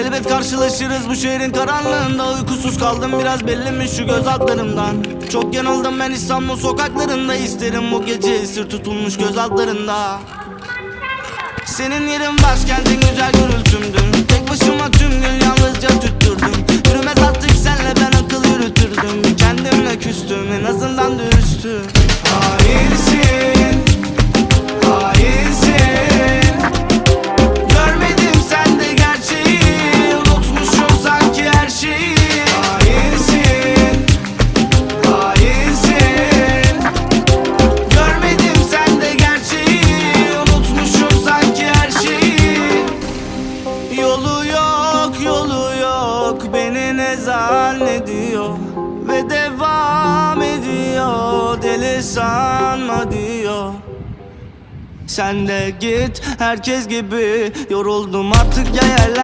Elbet karşılaşırız bu şehrin karanlığında. Uykusuz kaldım biraz belli mi şu göz altlarımdan? Çok yanıldım ben İstanbul sokaklarında. İsterim bu gece esir tutulmuş göz altlarında. Senin yerin başkentin güzel gürültümdün Tek başıma tüm gün yalnızca tüttürdüm. Yürümez artık senle ben akıl yürütürdüm. Kendimle küstüm en azından dürüstüm yok Beni ne zannediyor Ve devam ediyor Deli sanma diyor. Sen de git herkes gibi Yoruldum artık ya yerler